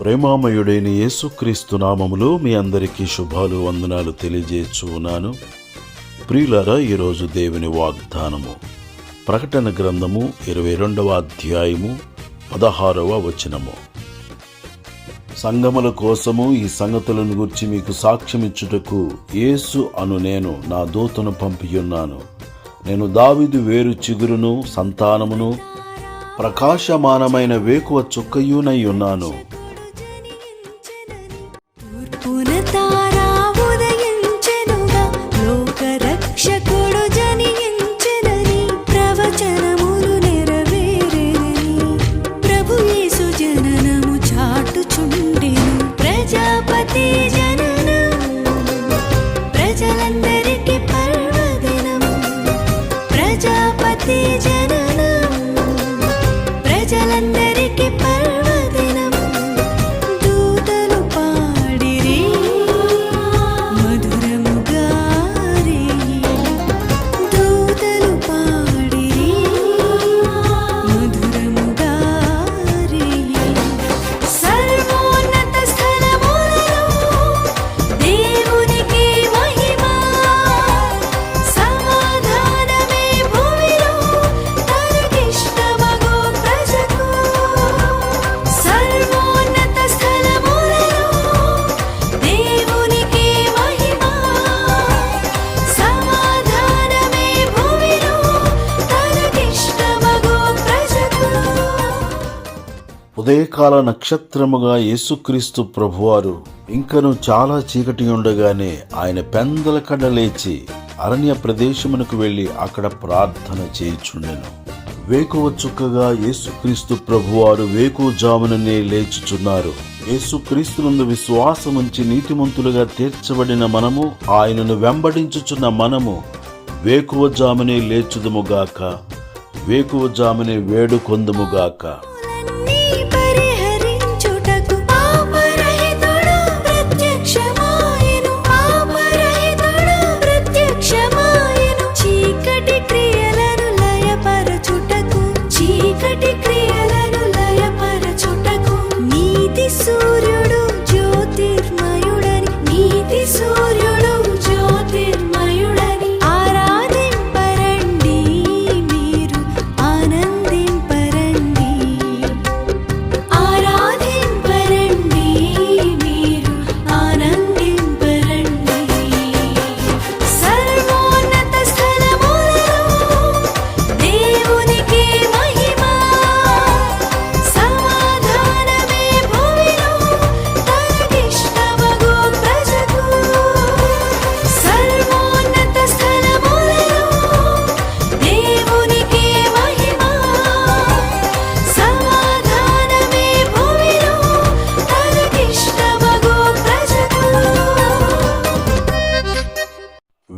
ప్రేమామయుడైన యేసుక్రీస్తు నామములో మీ అందరికీ శుభాలు వందనాలు తెలియజేయచ్చు ఉన్నాను. ప్రియులారా ఈరోజు దేవుని వాగ్దానము. ప్రకటన గ్రంథము ఇరవై రెండవ అధ్యాయము పదహారవ వచనము. సంగముల కోసము ఈ సంగతులను గురించి మీకు సాక్ష్యమిచ్చుటకు యేసు అను నేను నా దూతను పంపియున్నాను. నేను దావిదు వేరు చిగురును సంతానమును ప్రకాశమానమైన వేకువ చుక్కయునై ఉన్నాను. 地界。ఉదయకాల నక్షత్రముగా యేసుక్రీస్తు ప్రభువారు ఇంకను చాలా చీకటి ఉండగానే ఆయన పెందల కడ లేచి అరణ్య ప్రదేశమునకు వెళ్ళి అక్కడ ప్రార్థన చేయుచుండెను. వేకువ చుక్కగా యేసుక్రీస్తు ప్రభువారు వేకువ జాముననే లేచుచున్నారు. యేసుక్రీస్తునందు విశ్వాసముంచి నీతిమంతులుగా తీర్చబడిన మనము ఆయనను వెంబడించుచున్న మనము వేకువ జామునే లేచుదుముగాక వేకువ జామునే వేడుకొందుముగాక सूर्य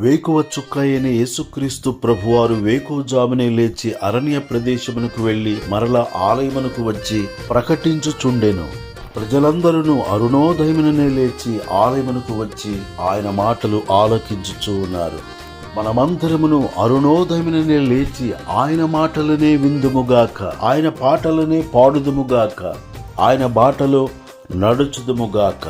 వేకువ చుక్క అయిన యేసుక్రీస్తు ప్రభువారు వేకువ జామునే లేచి అరణ్య ప్రదేశమునకు వెళ్ళి మరల ఆలయమునకు వచ్చి ప్రకటించుచుండెను. ప్రజలందరూ అరుణోదయముననే లేచి ఆలయమునకు వచ్చి ఆయన మాటలు ఆలోకించుచూ ఉన్నారు. మనమందరమును అరుణోదయముననే లేచి ఆయన మాటలనే విందుముగాక ఆయన పాటలనే పాడుదుముగాక ఆయన బాటలో నడుచుదుముగాక.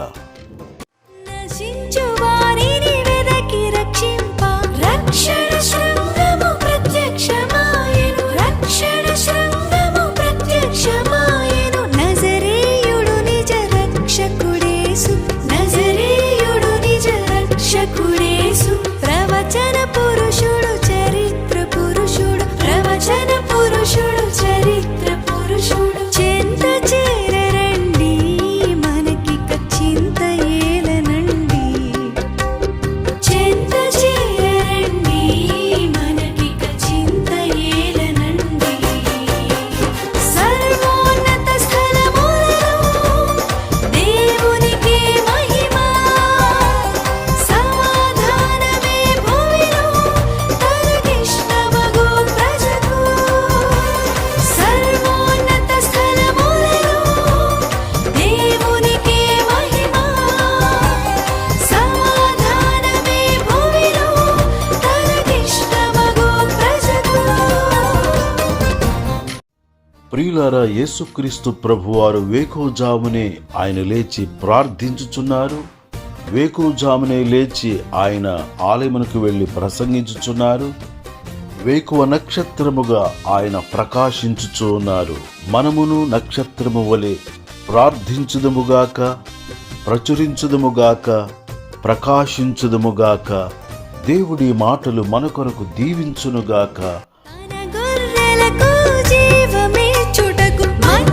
ప్రియులారా యేసుక్రీస్తు ప్రభువారు వేకోజామునే ఆయన లేచి ప్రార్థించుచున్నారు. వేకోజామునే లేచి ఆయన ఆలయమునకు వెళ్ళి ప్రసంగించుచున్నారు. వేకువ నక్షత్రముగా ఆయన ప్రకాశించుచు ఉన్నారు. మనమును నక్షత్రము వలె ప్రార్థించుదముగాక ప్రచురించుదముగాక ప్రకాశించుదముగాక దేవుడి మాటలు మన కొరకు దీవించునుగాక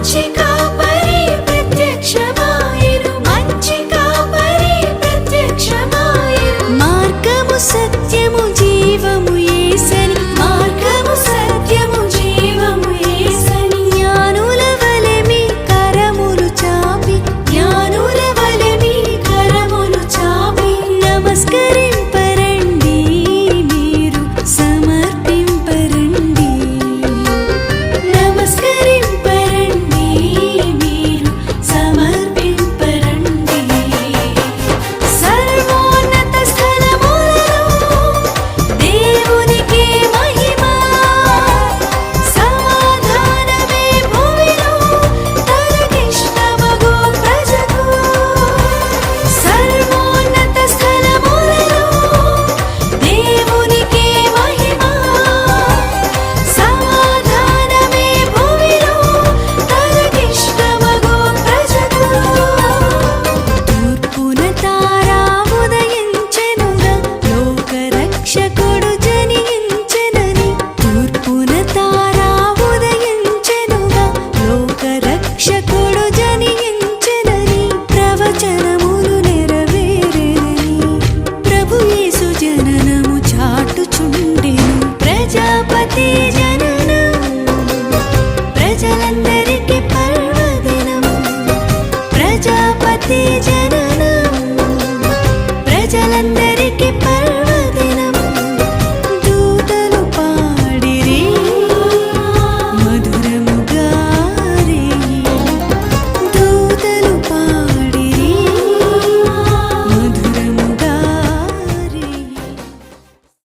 Chicago. DJ.